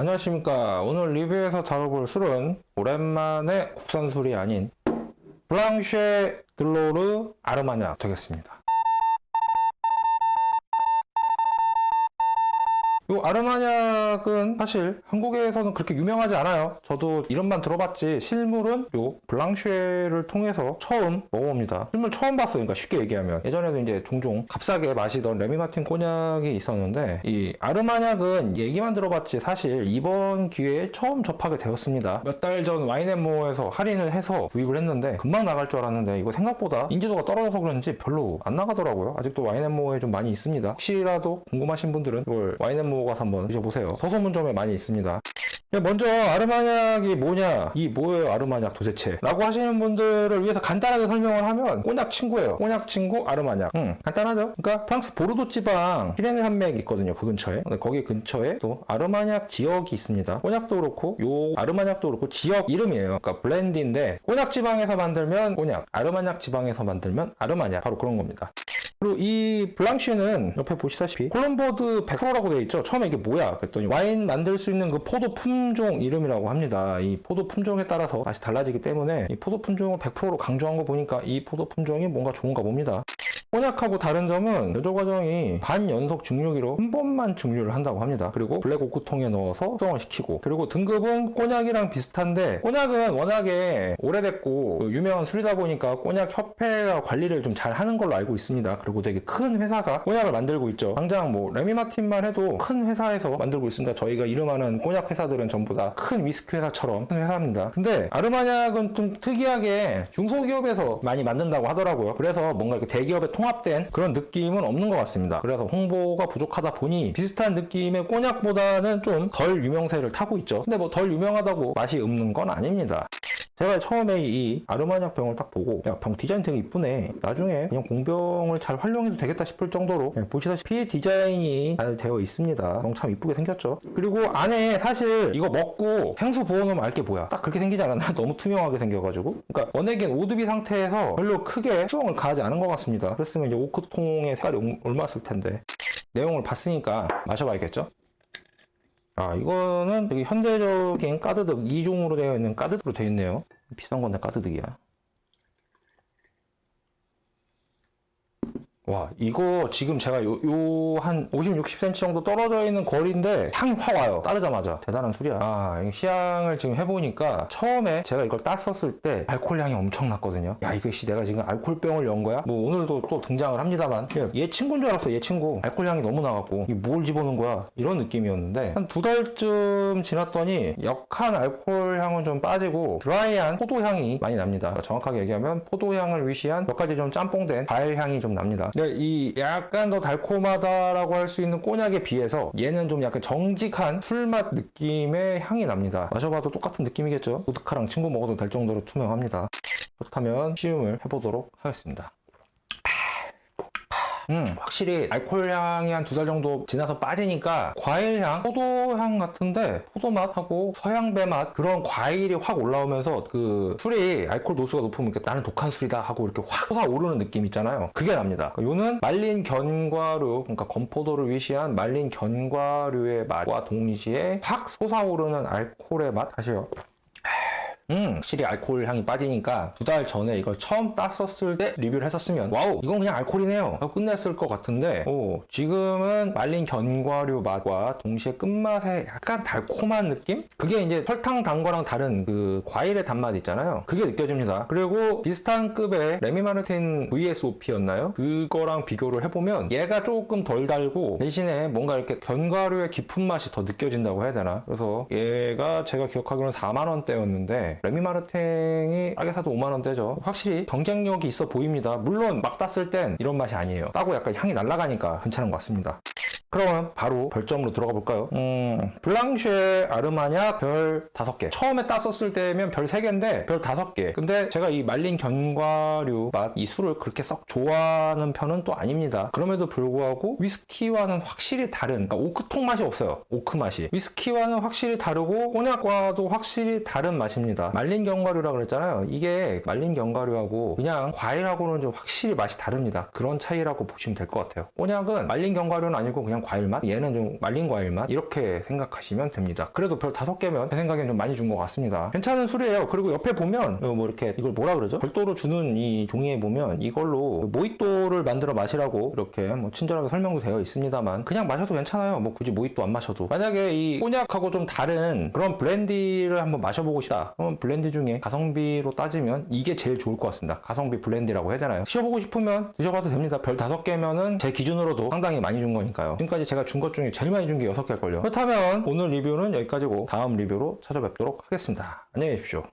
안녕하십니까. 오늘 리뷰에서 다뤄볼 술은 오랜만에 국산 술이 아닌 블랑쉐 들로르 아르마냐 되겠습니다. 이 아르마냐은 사실 한국에서는 그렇게 유명하지 않아요. 저도 이름만 들어봤지 실물은 요 블랑쉐를 통해서 처음 먹어봅니다. 실물 처음 봤어요. 그러니까 쉽게 얘기하면 예전에도 이제 종종 값싸게 마시던 레미마틴 꼬냑이 있었는데 이 아르마냐은 얘기만 들어봤지 사실 이번 기회에 처음 접하게 되었습니다. 몇 달 전 와인앤모어에서 할인을 해서 구입을 했는데 금방 나갈 줄 알았는데 이거 생각보다 인지도가 떨어져서 그런지 별로 안 나가더라고요. 아직도 와인앤모어에 좀 많이 있습니다. 혹시라도 궁금하신 분들은 이걸 와인앤모어 가서 한번 드셔보세요. 서소문점에 많이 있습니다. 야, 먼저 아르마냑이 뭐냐? 이 뭐예요 아르마냑 도대체? 라고 하시는 분들을 위해서 간단하게 설명을 하면 꼬냑 친구예요. 꼬냑 친구 아르마냑. 음, 간단하죠? 그러니까 프랑스 보르도 지방 피레네 산맥이 있거든요. 그 근처에. 거기 근처에 또 아르마냑 지역이 있습니다. 꼬냑도 그렇고 요 아르마냑도 그렇고 지역 이름이에요. 그러니까 블렌드인데 꼬냑 지방에서 만들면 꼬냑, 아르마냑 지방에서 만들면 아르마냑 바로 그런 겁니다. 그리고 이 블랑쉬는 옆에 보시다시피 콜롬보드 100%라고 되어 있죠. 처음에 이게 뭐야? 그랬더니 와인 만들 수 있는 그 포도 품종 이름이라고 합니다. 이 포도 품종에 따라서 맛이 달라지기 때문에 이 포도 품종을 100%로 강조한 거 보니까 이 포도 품종이 뭔가 좋은가 봅니다. 꼬냑하고 다른 점은 여조 과정이 반연속 증류기로 한 번만 증류를 한다고 합니다. 그리고 블랙 오크통에 넣어서 숙성을 시키고 그리고 등급은 꼬냑이랑 비슷한데 꼬냑은 워낙에 오래됐고 그 유명한 술이다 보니까 꼬냑 협회가 관리를 좀 잘 하는 걸로 알고 있습니다. 그리고 되게 큰 회사가 꼬냑을 만들고 있죠. 당장 뭐 레미마틴만 해도 큰 회사에서 만들고 있습니다. 저희가 이름하는 꼬냑 회사들은 전부 다 큰 위스키 회사처럼 큰 회사입니다. 근데 아르마냑은 좀 특이하게 중소기업에서 많이 만든다고 하더라고요. 그래서 뭔가 이렇게 대기업에 통 합된 그런 느낌은 없는 것 같습니다. 그래서 홍보가 부족하다 보니 비슷한 느낌의 꼬냑보다는 좀 덜 유명세를 타고 있죠. 근데 뭐 덜 유명하다고 맛이 없는 건 아닙니다. 제가 처음에 이 아르마냑 병을 딱 보고 야 병 디자인 되게 이쁘네. 나중에 그냥 공병을 잘 활용해도 되겠다 싶을 정도로 네, 보시다시피 디자인이 잘 되어 있습니다. 병 참 이쁘게 생겼죠. 그리고 안에 사실 이거 먹고 향수 부어놓으면 알게 뭐야. 딱 그렇게 생기지 않았나? 너무 투명하게 생겨가지고. 그러니까 원액인 오드비 상태에서 별로 크게 수성을 가하지 않은 것 같습니다. 그랬으면 이제 오크통의 색깔이 올맞을 텐데. 내용을 봤으니까 마셔봐야겠죠 아, 이거는 되게 현대적인 까드득, 이중으로 되어 있는 까드득으로 되어 있네요. 비싼 건데 까드득이야. 와, 이거 지금 제가 요, 요, 한 50, 60cm 정도 떨어져 있는 거리인데 향이 확 와요. 따르자마자. 대단한 술이야. 아, 이 시향을 지금 해보니까 처음에 제가 이걸 땄었을 때 알코올 향이 엄청 났거든요. 야, 이거 씨 내가 지금 알코올병을 연 거야? 뭐 오늘도 또 등장을 합니다만. 얘 친구인 줄 알았어, 얘 친구. 알코올 향이 너무 나갖고. 이 뭘 집어넣은 거야? 이런 느낌이었는데 한 두 달쯤 지났더니 역한 알코올 향은 좀 빠지고 드라이한 포도 향이 많이 납니다. 정확하게 얘기하면 포도 향을 위시한 몇 가지 좀 짬뽕된 과일 향이 좀 납니다. 근데 이 약간 더 달콤하다라고 할 수 있는 꼬냑에 비해서 얘는 좀 약간 정직한 술맛 느낌의 향이 납니다. 마셔봐도 똑같은 느낌이겠죠? 보드카랑 친구 먹어도 될 정도로 투명합니다. 그렇다면 시음을 해보도록 하겠습니다. 음, 확실히 알코올 향이 한 두 달 정도 지나서 빠지니까 과일 향, 포도 향 같은데 포도 맛하고 서양배 맛 그런 과일이 확 올라오면서 그 술이 알코올 도수가 높으면 이렇게 나는 독한 술이다 하고 이렇게 확 솟아오르는 느낌 있잖아요. 그게 납니다. 요는 말린 견과류, 그러니까 건포도를 위시한 말린 견과류의 맛과 동시에 확 솟아오르는 알코올의 맛 하시요. 음, 확실히 알코올 향이 빠지니까 두 달 전에 이걸 처음 땄었을 때 리뷰를 했었으면 와우 이건 그냥 알코올이네요 하고 끝냈을 것 같은데 오, 지금은 말린 견과류 맛과 동시에 끝맛에 약간 달콤한 느낌? 그게 이제 설탕 단 거랑 다른 그 과일의 단맛 있잖아요 그게 느껴집니다 그리고 비슷한 급의 레미마르틴 VSOP였나요? 그거랑 비교를 해보면 얘가 조금 덜 달고 대신에 뭔가 이렇게 견과류의 깊은 맛이 더 느껴진다고 해야 되나 그래서 얘가 제가 기억하기로는 4만원대였는데 레미마르탱이 싸게 사도 5만원대죠. 확실히 경쟁력이 있어 보입니다. 물론 막 땄을 땐 이런 맛이 아니에요. 따고 약간 향이 날아가니까 괜찮은 것 같습니다. 그러면 바로 별점으로 들어가 볼까요? 음, 블랑쉐 아르마냐 별 5개. 처음에 땄었을 때면 별 3개인데 별 5개. 근데 제가 이 말린 견과류 맛, 이 술을 그렇게 썩 좋아하는 편은 또 아닙니다. 그럼에도 불구하고 위스키와는 확실히 다른, 그러니까 오크통 맛이 없어요. 오크 맛이. 위스키와는 확실히 다르고 꼬냑과도 확실히 다른 맛입니다. 말린 견과류라 그랬잖아요. 이게 말린 견과류하고 그냥 과일하고는 좀 확실히 맛이 다릅니다. 그런 차이라고 보시면 될 것 같아요. 꼬냑은 말린 견과류는 아니고 그냥 약간 과일 맛, 얘는 좀 말린 과일 맛 이렇게 생각하시면 됩니다. 그래도 별 다섯 개면 제 생각엔 좀 많이 준 것 같습니다. 괜찮은 술이에요. 그리고 옆에 보면 이거 뭐 이렇게 이걸 뭐라 그러죠? 별도로 주는 이 종이에 보면 이걸로 모히또를 만들어 마시라고 이렇게 뭐 친절하게 설명도 되어 있습니다만 그냥 마셔도 괜찮아요. 뭐 굳이 모히또 안 마셔도 만약에 이 꼬냑하고 좀 다른 그런 블렌디를 한번 마셔보고 싶다. 그럼 블렌디 중에 가성비로 따지면 이게 제일 좋을 것 같습니다. 가성비 블렌디라고 해야 되나요? 드셔보고 싶으면 드셔봐도 됩니다. 별 다섯 개면은 제 기준으로도 상당히 많이 준 거니까요. 까지 제가 준 것 중에 제일 많이 준게 여섯 개일걸요. 그렇다면 오늘 리뷰는 여기까지고 다음 리뷰로 찾아뵙도록 하겠습니다. 안녕히 계십시오.